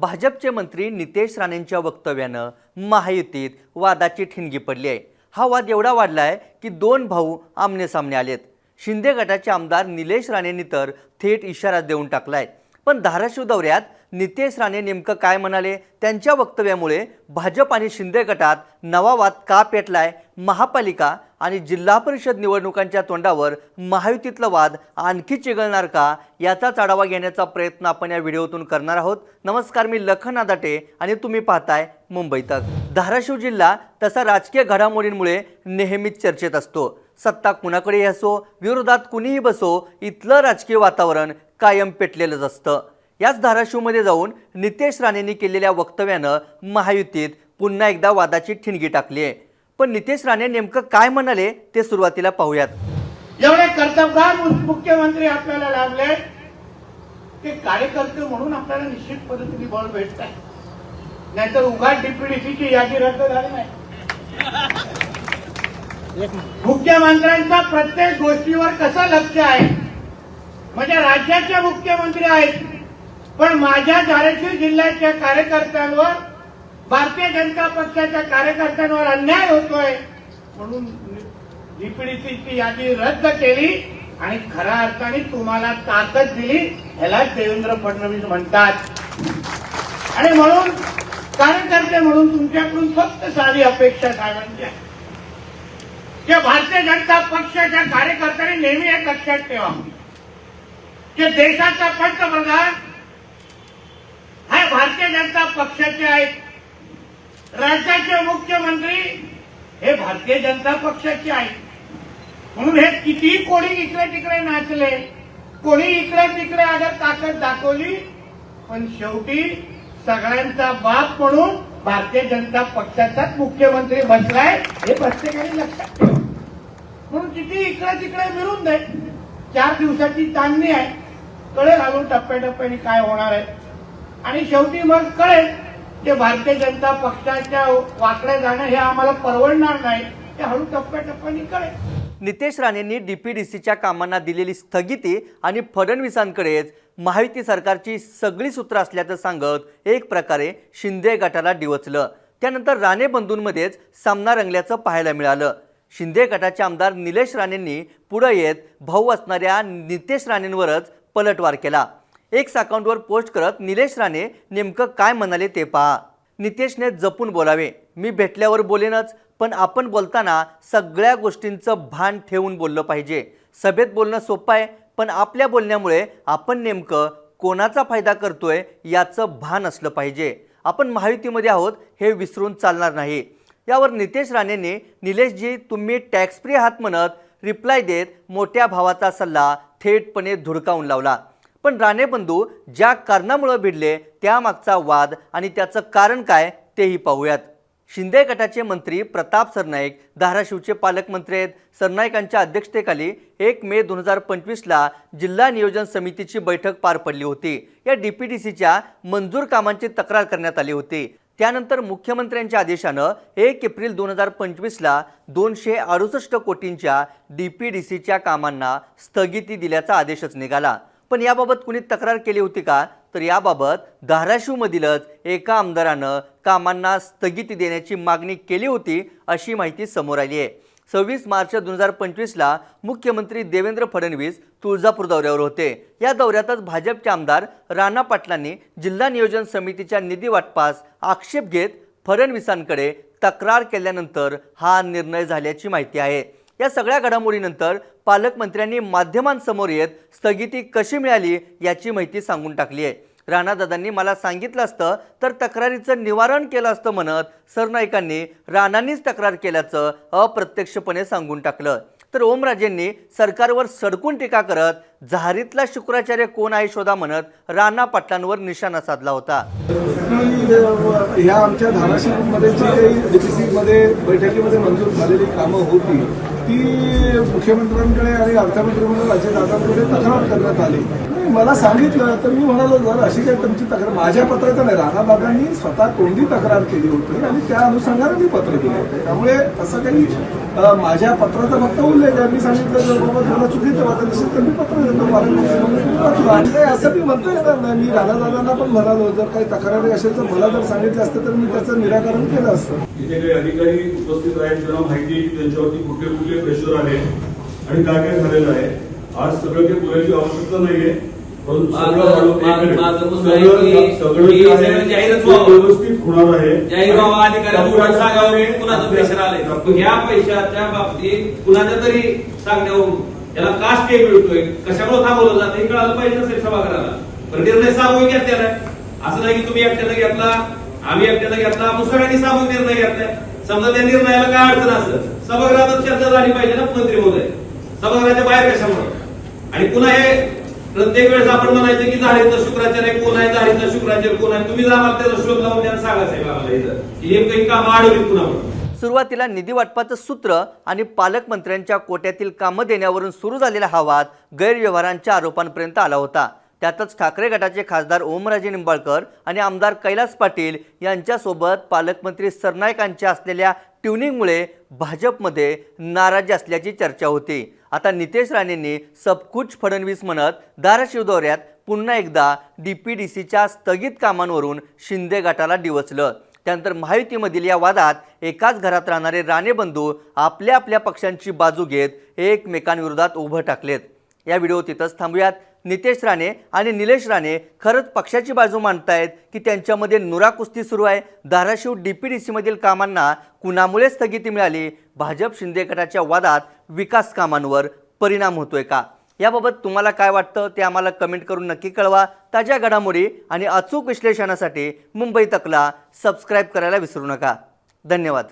भाजपचे मंत्री नितेश राणेंच्या वक्तव्यानं महायुतीत वादाची ठिणगी पडली आहे. हा वाद एवढा वाढला आहे की दोन भाऊ आमने सामने आलेत. शिंदे गटाचे आमदार निलेश राणेंनी तर थेट इशारा देऊन टाकला आहे पण धाराशिव दौऱ्यात नितेश राणे नेमकं काय म्हणाले? त्यांच्या वक्तव्यामुळे भाजप आणि शिंदे गटात नवा वाद का पेटलाय? महापालिका आणि जिल्हा परिषद निवडणुकांच्या तोंडावर महायुतीतला वाद आणखी चिघळणार का? याचाच आढावा घेण्याचा प्रयत्न आपण या व्हिडिओतून करणार आहोत. नमस्कार मी लखन आदाटे आणि तुम्ही पाहताय मुंबई तक. धाराशिव जिल्हा तसा राजकीय घडामोडींमुळे नेहमीच चर्चेत असतो. सत्ता कुणाकडे असो विरोधात कुणीही बसो इथलं राजकीय वातावरण कायम पेटलेलंच असतं. याच धाराशिवमध्ये जाऊन नितेश राणेंनी केलेल्या वक्तव्यानं महायुतीत पुन्हा एकदा वादाची ठिणगी टाकली आहे. पण नितेश राणे नेमकं काय म्हणाले ते सुरुवातीला पाहूयात. एवढे कर्तबगार मुख्यमंत्री आपल्याला लाभले ते कार्यकर्ते म्हणून आपल्याला निश्चित पद्धतीने बळ भेटत आहे नाहीतर उघाड डीपीडीसीची यादी रद्द झाली नाही. मुख्यमंत्र्यांचा प्रत्येक गोष्टीवर कसं लक्ष आहे? म्हणजे राज्याचे मुख्यमंत्री आहेत पण माझ्या धाराशिव जिल्ह्याच्या कार्यकर्त्यांवर भारतीय जनता पक्षाच्या कार्यकर्त्यांवर अन्याय होतोय म्हणून डीपीडीसीची यादी रद्द केली आणि खऱ्या अर्थाने तुम्हाला ताकद दिली ह्याला देवेंद्र फडणवीस म्हणतात. आणि म्हणून कार्यकर्ते म्हणून तुमच्याकडून फक्त साधी अपेक्षा साहेबांची आहे. या भारतीय जनता पक्षाच्या कार्यकर्त्यांनी नेहमी एक लक्षात ठेवा. की देशाचा पंतप्रधान हा भारतीय जनता पक्षाचे आहेत. राज्याचे मुख्यमंत्री हे भारतीय जनता पक्षाचे आहेत. म्हणून हे किती कोणी इकडे तिकडे नाचले कोणी इकडे तिकडे अगर ताकद दाखवली पण शेवटी सगळ्यांचा बाप म्हणून भारतीय जनता पक्षाचाच मुख्यमंत्री बसलाय हे प्रत्येकाने लक्षात ठेवा. म्हणून किती इकडे तिकडे मिळून दे. चार दिवसाची चांदणी आहे. कळेल घालून टप्प्याटप्प्याने काय होणार आहे. आणि शेवटी मग कळेल ते भारतीय जनता पक्षाच्या वाकडे जाणं हे आम्हाला परवडणार नाही. ते हळू टप्प्याटप्प्याने कळेल. नितेश राणेंनी डी पी डी सीच्या कामांना दिलेली स्थगिती आणि फडणवीसांकडेच महायुती सरकारची सगळी सूत्र असल्याचं सांगत एक प्रकारे शिंदे गटाला डिवचलं. त्यानंतर राणे बंधूंमध्येच सामना रंगल्याचं पाहायला मिळालं. शिंदे गटाचे आमदार निलेश राणेंनी पुढं येत भाऊ असणाऱ्या नितेश राणेंवरच पलटवार केला. एक्स अकाउंटवर पोस्ट करत निलेश राणे नेमकं काय म्हणाले ते पहा. नितेशने जपून बोलावे. मी भेटल्यावर बोलेनच. पण आपण बोलताना सगळ्या गोष्टींचं भान ठेवून बोललं पाहिजे. सभेत बोलणं सोपं आहे पण आपल्या बोलण्यामुळे आपण नेमकं कोणाचा फायदा करतोय याचं भान असलं पाहिजे. आपण महायुतीमध्ये आहोत हे विसरून चालणार नाही. यावर नितेश राणेंनी निलेशजी तुम्ही टॅक्स फ्री आहात म्हणत रिप्लाय देत मोठ्या भावाचा सल्ला थेटपणे धुडकावून लावला. पण राणे बंधू ज्या कारणामुळं भिडले त्यामागचा वाद आणि त्याचं कारण काय तेही पाहूयात. शिंदे गटाचे मंत्री प्रताप सरनाईक धाराशिवचे पालकमंत्री आहेत. सरनाईकांच्या अध्यक्षतेखाली एक मे दोन हजार पंचवीसला जिल्हा नियोजन समितीची बैठक पार पडली होती. या डी पी डी सीच्या मंजूर कामांची तक्रार करण्यात आली होती. त्यानंतर मुख्यमंत्र्यांच्या आदेशानं एक एप्रिल दोन हजार पंचवीसला दोनशे अडुसष्ट कोटींच्या डी पी डी सीच्या कामांना स्थगिती दिल्याचा आदेशच निघाला. पण याबाबत कुणी तक्रार केली होती का? तर याबाबत धाराशिवमधीलच एका आमदारानं कामांना स्थगिती देण्याची मागणी केली होती अशी माहिती समोर आली आहे. सव्वीस मार्च दोन हजार पंचवीसला मुख्यमंत्री देवेंद्र फडणवीस तुळजापूर दौऱ्यावर होते. या दौऱ्यातच भाजपचे आमदार राणा पाटलांनी जिल्हा नियोजन समितीच्या निधी वाटपास आक्षेप घेत फडणवीसांकडे तक्रार केल्यानंतर हा निर्णय झाल्याची माहिती आहे. या सगळ्या घडामोडीनंतर पालकमंत्र्यांनी माध्यमांसमोर येत स्थगिती कशी मिळाली याची माहिती सांगून टाकली आहे. राणादादांनी मला सांगितलं असतं तर तक्रारीचं निवारण केलं असतं म्हणत सरनाईकांनी राणांनीच तक्रार केल्याचं अप्रत्यक्षपणे सांगून टाकलं. तर ओमराजेंनी सरकारवर सडकून टीका करत जहारीतला शुक्राचार्य कोण आहे शोधा म्हणत राणा पाटलांवर निशाणा साधला होता. ह्या आमच्या धाराशिवमध्ये जी काही बैठकीमध्ये मंजूर झालेली कामं होती ती मुख्यमंत्र्यांकडे आणि अर्थमंत्री म्हणून अजितदादांकडे तक्रार करण्यात आली. नाही, मला सांगितलं तर मी म्हणालो जर अशी काही तुमची तक्रार माझ्या पत्राचं नाही राणादादांनी स्वतः तोंडी तक्रार केली होती आणि त्या अनुषंगाने मी पत्र केलं होतं. त्यामुळे असं काही माझ्या पत्राचा फक्त उल्लेख आहे. मी सांगितलं जर बाबा मला चुकीचं वाटत असेल तर मी पत्र देतो पालकमंत्री असं मी म्हणता येणार नाही. मी राणादादांना पण म्हणालो जर काही तक्रारी असेल तर मला जर सांगितलं असतं तर मी त्याचं निराकरण केलं असतं. काही अधिकारी उपस्थित आहेत त्यांना माहिती त्यांच्यावरती कुठले कुठले प्रेशर आले. आणि काय काय झालेलं आहे? आज सगळं ते पुरायची आवश्यकता नाहीये. आहे आहे. व्यवस्थित होणार आहे. ह्या पैशाच्या बाबतीत कुणाच्या तरी सांगण्यावरून त्याला का स्टे मिळतोय. कशामुळे थांबवलं जातं हे कळालं पाहिजे नसेल सभागृहाला. पण निर्णय सामूहिक घेतलेला आहे. असं नाही की तुम्ही एकट्यानं घेतला आम्ही एकट्यानं घेतला आपण सगळ्यांनी सामूहिक निर्णय घेतलाय. समजा त्या निर्णयाला काय अडचण असेल सभागृहात चर्चा झाली पाहिजे ना मंत्री महोदय. सभागृहाच्या बाहेर कशामुळे? आणि पुन्हा हे प्रत्येक वेळेस आपण म्हणायचं की झाले तर शुक्राचार्य कोण आहे झाले तर शुक्राचार्य कोण आहे? तुम्ही जर आम्हाला त्याचा शोध लावून त्यांना सांगा साहेब आम्हाला इथं. की नेमकं ही कामं अडवलीत पुन्हा सुरुवातीला निधी वाटपाचं सूत्र आणि पालकमंत्र्यांच्या कोट्यातील कामं देण्यावरून सुरू झालेला हा वाद गैरव्यवहारांच्या आरोपांपर्यंत आला होता. त्यातच ठाकरे गटाचे खासदार ओमराजे निंबाळकर आणि आमदार कैलास पाटील यांच्यासोबत पालकमंत्री सरनाईकांच्या असलेल्या ट्युनिंगमुळे भाजपमध्ये नाराजी असल्याची चर्चा होती. आता नितेश राणेंनी सबकुच फडणवीस म्हणत धाराशिव दौऱ्यात पुन्हा एकदा डी पी डी सीच्या स्थगित कामांवरून शिंदे गटाला डिवचलं. त्यानंतर महायुतीमधील या वादात एकाच घरात राहणारे राणे बंधू आपल्या आपल्या पक्षांची बाजू घेत एकमेकांविरोधात उभं टाकलेत. या व्हिडिओ तिथंच थांबूयात. नितेश राणे आणि निलेश राणे खरंच पक्षाची बाजू मांडतायत की त्यांच्यामध्ये नुरा कुस्ती सुरू आहे. धाराशिव डी पी डी सीमधील कामांना कुणामुळे स्थगिती मिळाली? भाजप शिंदे गटाच्या वादात विकास कामांवर परिणाम होतोय का? याबाबत तुम्हाला काय वाटतं ते आम्हाला कमेंट करून नक्की कळवा. ताज्या घडामोडी आणि अचूक विश्लेषणासाठी मुंबई तकला सबस्क्राईब करायला विसरू नका. धन्यवाद.